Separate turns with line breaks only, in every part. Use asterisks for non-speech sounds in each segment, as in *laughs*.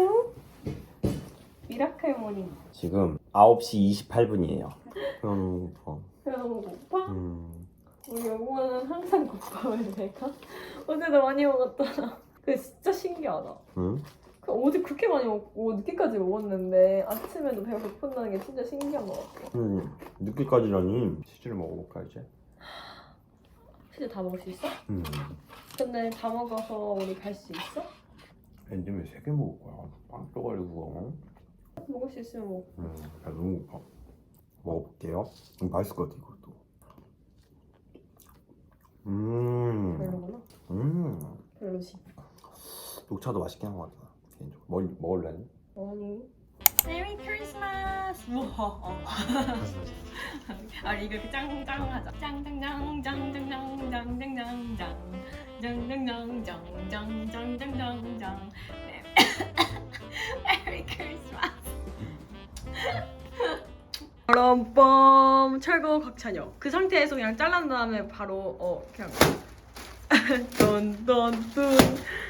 안녕하세요. 미라클 모닝. 지금 9시 28분이에요. 그럼 어,
그래 너무 고파?
음,
우리 영화는 항상 고파요 내가. 어제도 많이 먹었잖아. 근데 진짜 신기하다.
음?
그 어제 그렇게 많이 먹고 어, 늦게까지 먹었는데 아침에도 배가 고픈다는 게 진짜 신기한 것 같아.
음, 늦게까지라니 치즈를 먹어볼까 이제?
치즈 다 먹을 수 있어?
음.
근데 다 먹어서 우리 갈 수 있어?
엔지면 3개 먹을 거야 빵 떠가지고
먹을 수 있으면 먹.
음, 배 너무 고파 먹어볼게요 음, 맛있을 것 같아 이것도 음,
별로구나.
음
별로지.
녹차도 맛있게 한 것 같아 개인적으로 먹, 먹을래?
아니.
메리 크리스마스! 우와. *laughs* 아 이거 이렇게 짱짱 하자. 짱짱짱짱짱짱짱짱짱짱 짱짱짱짱짱짱짱짱짱 메리 크리스마스. *coughs*
럼뻔 철거 곽찬혁. 그 상태에서 그냥 잘란 다음에 바로 어 그냥 던던둔 *laughs*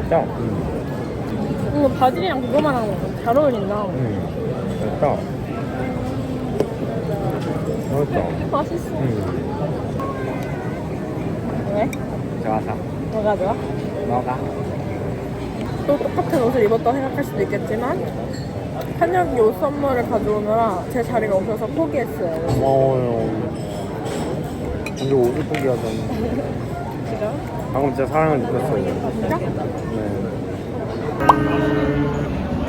맛있다?
짜
이거 바질이랑 그거만 하면 잘 어울린다
음. 맛있다 맛있다
맛있어
음.
왜?
좋아서
뭐가 좋아?
먹어
또 똑같은 옷을 입었다 생각할 수도 있겠지만 한혁이 옷 선물을 가져오느라 제 자리가 없어서 포기했어요
고마워요 근데 옷을 포기하다니
진짜? *laughs*
방금 진짜 사랑을 느꼈어요.
진짜?
네.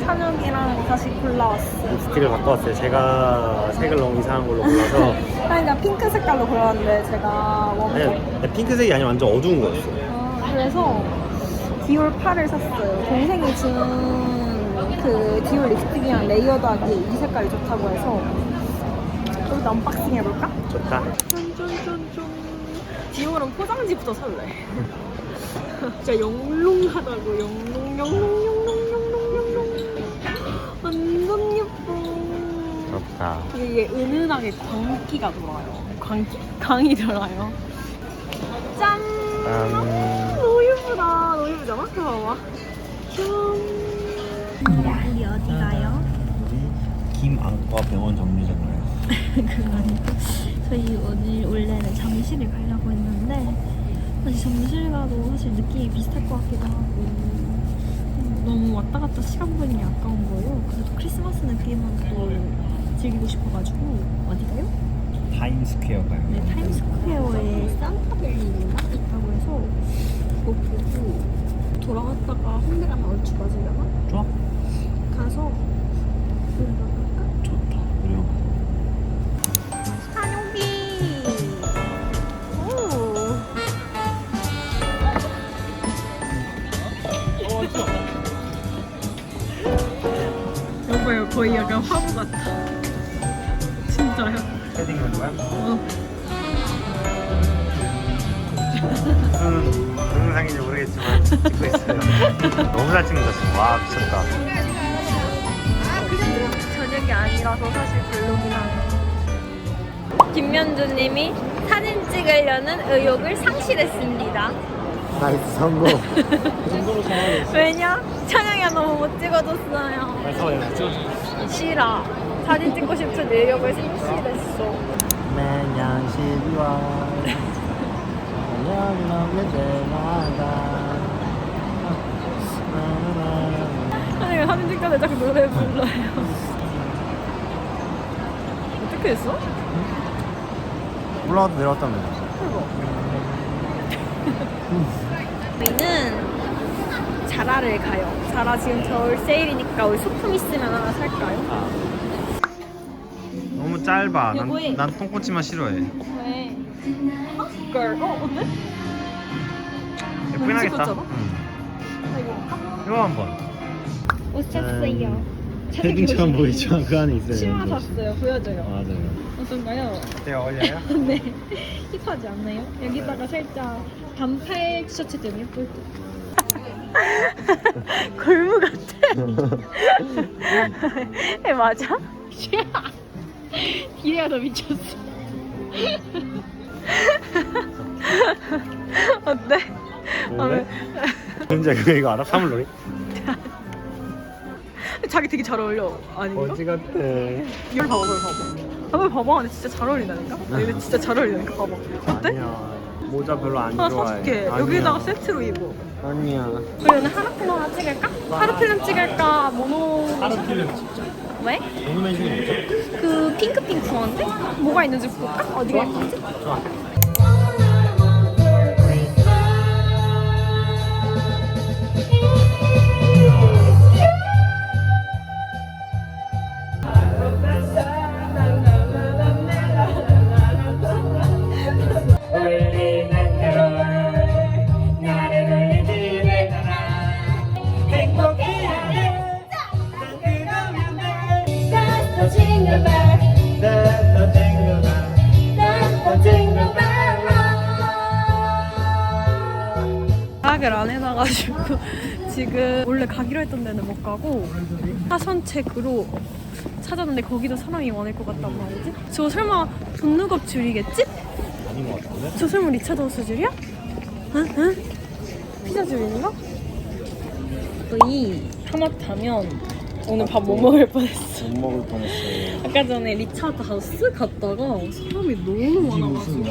찬혁이랑 다시 골라왔어
립스틱을 갖고 왔어요. 제가 색을 너무 이상한 걸로 골라서. *laughs*
아니 나 핑크 색깔로 골랐는데 제가
아니 핑크색이 아니라 완전 어두운 거였어
아, 그래서 디올 8을 샀어요. 동생이 준그 디올 립스틱이랑 레이어드하기 이 색깔이 좋다고 해서 여기다 언박싱 해볼까?
좋다.
쫀쫀쫀쫀 디올은 포장지부터 살래 진짜 영롱하다고 영롱 영롱 영롱 영롱 영롱 완전 예뻐
좋다
이게 은은하게 광기가 돌아요. 광기? 광이 돌아요. 짠!
음,
너무 예쁘다. 너무 예쁘잖아? 이거 봐봐. 짠! 우리 어디 가요?
우리 김안과 병원 정류장가요
그거 아니고 저희 오늘 원래는 잠실을 가려고 했는데 사실 잠실 가도 사실 느낌이 비슷할 것 같기도 하고 음, 너무 왔다 갔다 시간 보는 게 아까운 거예요. 그래도 크리스마스 느낌은 또 즐기고 싶어가지고 어디 가요?
타임스퀘어 가요
네, 타임스퀘어에 산타벨리인가 있다고 해서 그거 보고 돌아갔다가 홍대 가면 얼추 맞으려나?
좋아
가서
거의 약간 화보 같아. 진짜요?
패딩 거야?
어.
무슨 무슨 상인지 모르겠지만 찍고 있어요 *laughs* 너무 잘 찍는다 와 미쳤다
저녁이 아니라서 사실 별로긴 하네. 김면주님이 사진 찍으려는 의욕을 상실했습니다.
나이스 성공 그 정도로
왜냐? 찬영이가 너무 못 찍어줬어요.
찍어줘
싫어. 사진 찍고 싶은 의욕을 상실했어.
매년 12월 매년 넘는 때마다
찬영이가 사진 찍다 때 자꾸 노래 불러요. 어떻게 했어?
올라가도 내려왔다며
저희는 자라를 가요. 자라 지금 겨울 세일이니까 우리 소품 있으면 하나 살까요?
너무 짧아
요거에-
난, 난 똥꼬치만 싫어해
왜? 걸. 어 어때?
예쁘긴 하겠다
찍었잖아?
응.
나 이거
한번.
옷 샀어요.
패딩처럼 보이지만 그 안에 있어요.
치마 샀어요. 보여줘요.
맞아요.
어떤가요?
제가 어울려요? *laughs*
네. 힙하지 않나요? 여기다가 살짝 반팔 티셔츠 좀 예쁠 듯. *laughs* 골무 같아. *laughs* 에 맞아? 디레야 너 미쳤어. 어때?
뭔데? 진짜 그거 이거 알아? 사물놀이?
자기 되게 잘 어울려. 아닌가?
어지 같아.
이걸 봐봐, 이걸 봐봐. 이걸 봐봐. 근데 진짜 잘 어울린다니까? 아, 이거 진짜 잘 어울린다니까? 봐봐. 어때?
아니야. 모자 별로 안
하나
좋아해.
사줄게.
아니야.
여기다가 세트로 입어.
아니야.
우리 오늘 하루 필름 하나 찍을까? 하루 필름 찍을까? 모노
하루 필름 진짜.
왜?
모노맨션이 뭐죠?
그 핑크핑크한데? 뭐가 있는지 볼까? 어디가 예쁘지?
좋아.
예약을 안 해놔가지고 *laughs* 지금 원래 가기로 했던 데는 못 가고 사선책으로 찾았는데 거기도 사람이 많을 것 같단 말이지? 저 설마 돈누겁 줄이겠지?
아닌 것 같은데?
저 설마 리차드호스 줄이야? 응? 응? 피자 줄인가? 이 하마터면 오늘 밥 못 먹을 뻔했어
못 먹을 뻔했어요.
아까 전에 리차드 하우스 갔다가 사람이 너무 많아가지고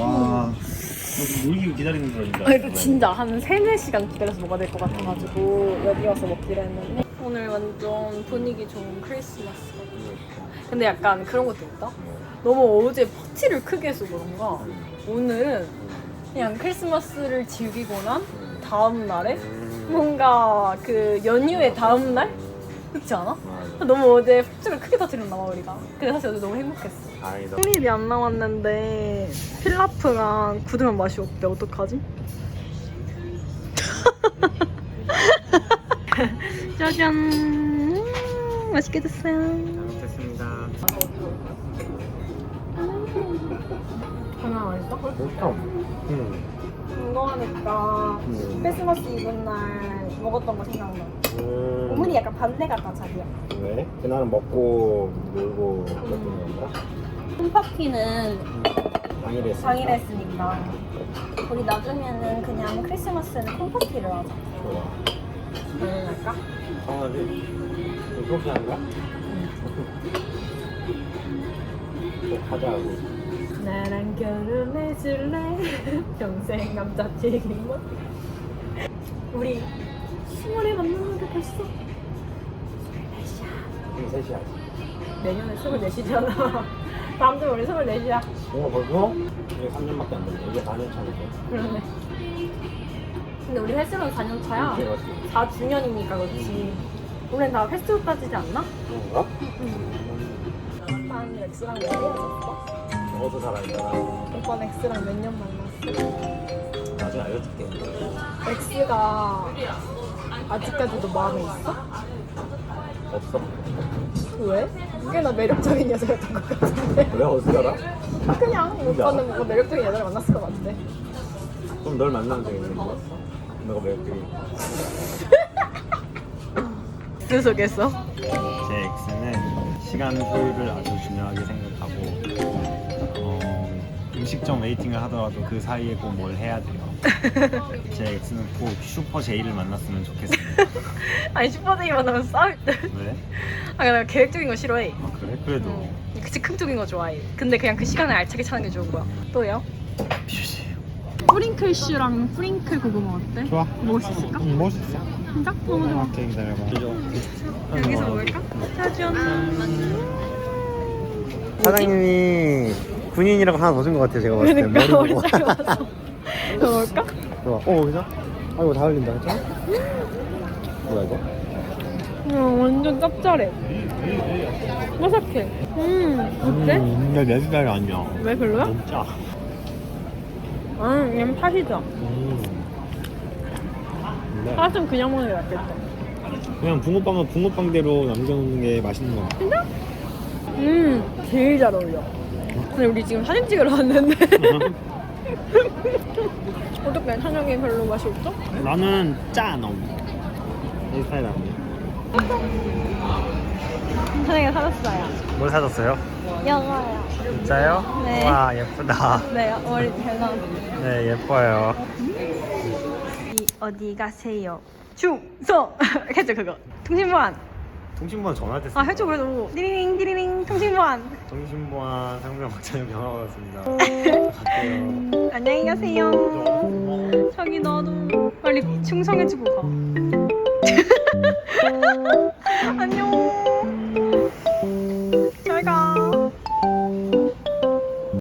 와. 놀기 기다리는 줄 알았는데.
아, 이거 진짜 한 3, 4시간 기다려서 먹어야 될 것 같아가지고 여기 와서 먹기로 했는데. 오늘 완전 분위기 좋은 크리스마스거든요. 근데 약간 그런 것도 있다? 너무 어제 파티를 크게 해서 그런가 오늘은 그냥 크리스마스를 즐기고 난 다음 날에 뭔가 그 연휴의 다음 날? 그렇지 않아? 너무 어제 폭죽을 크게 터뜨렸나 봐 우리가 근데 사실 어제 너무 행복했어
다행이다.
생일이 안 남았는데 필라프랑 굳으면 맛이 없대 어떡하지? *laughs* 짜잔 음, 맛있게 됐어요
잘못했습니다.
하나 맛있어?
좋다. 응.
건강하니까
음.
크리스마스 이브 날 먹었던 거 생각나
음.
어머니 약간 반대 같다 자기야
왜? 그날은 먹고 놀고 그랬던 건가?
홈파티는
당일에
당일했으니까 우리 나중에는 그냥 크리스마스는 홈파티를 하자
좋아.
응 할까?
성하지? 그렇게 한가? 또 하자고.
나랑 결혼해줄래? *laughs* 평생 남자친구 우리 10월에 만나는데 벌써
지금 3시 하지.
내년에 24시잖아 다음 주 우리 24시야
뭔가 벌써? 이게 3년밖에 안 됐네. 이게 4년 차인데.
그러네 근데 우리 헬스는 4년 차야
이제 맞지?
4주년이니까 그렇지 우린 다 횟수 따지지 않나?
그런가?
엑스랑 몇년 만났어?
적어도 살아있잖아.
오빠는 엑스랑 몇 년 만났어?
나중에 알려줄게.
엑스가 아직까지도 마음에 있어?
없어.
왜? 꽤나 매력적인 여자였던 것 같은데
왜 어디 알아?
그냥
진짜?
오빠는 뭔가 매력적인 여자를 만났을 것 같은데
그럼 널 만나는 적이 있는 거야? 내가 매력적인 *laughs*
그 속에서
제 X는 시간 효율을 아주 중요하게 생각하고 어, 음식점 웨이팅을 하더라도 그 사이에 꼭 뭘 해야 돼요. *laughs* 제 X는 꼭 슈퍼 제이를 만났으면 좋겠어요. *laughs*
아니 슈퍼데이 만나면 싸울 때
왜?
아, 내가 계획적인 거 싫어해
아 그래? 그래도
응. 즉흥적인 거 좋아해 근데 그냥 그 시간을 알차게 차는 게 좋은 거야 또요?
슈시.
프링클슈랑 프링클 고구마 어때?
좋아.
먹을 수 있을까?
응, 멋있어.
진짜? 너무 좋아
오케이 기다려봐.
여기서 먹을까? 짜잔
사장님이 군인이라고 하나 더 준 것 같아요. 제가 봤을 때
그러니까 머리
보고.
잘라서 이거 먹을까?
좋아. 어 그죠? 아 이거 다 흘린다 그죠? 뭐야 이거?
응 완전 짭짤해 바삭해 음 어때?
음, 근데 내 스타일 아니야.
왜 별로야?
너무 짜.
음 얘는 팥이죠
음. 근데
팥은 그냥 먹는 게 낫겠다
그냥 붕어빵은 붕어빵대로 남겨놓는 게 맛있는 거 같아.
음, 제일 잘 어울려. 근데 우리 지금 사진 찍으러 왔는데 *laughs* 어떻게 찬영이 별로 맛이 없어?
나는 짜 너무. 이 스타일 아니야.
찬영이가 사줬어요.
뭘 사줬어요?
영어요.
진짜요?
네.
와 예쁘다.
네, 머리 잘 나왔어.
네 예뻐요.
어디 가세요? 충성! 했죠 *laughs* 그거. 통신보안.
통신보안 전화됐어.
아 해줘 그래도. 띠리링 띠리링 통신보안.
통신보안 상병 박찬영 전화 받았습니다. 갈게요.
안녕히 가세요. 자기 나도 빨리 충성해주고 가. *laughs*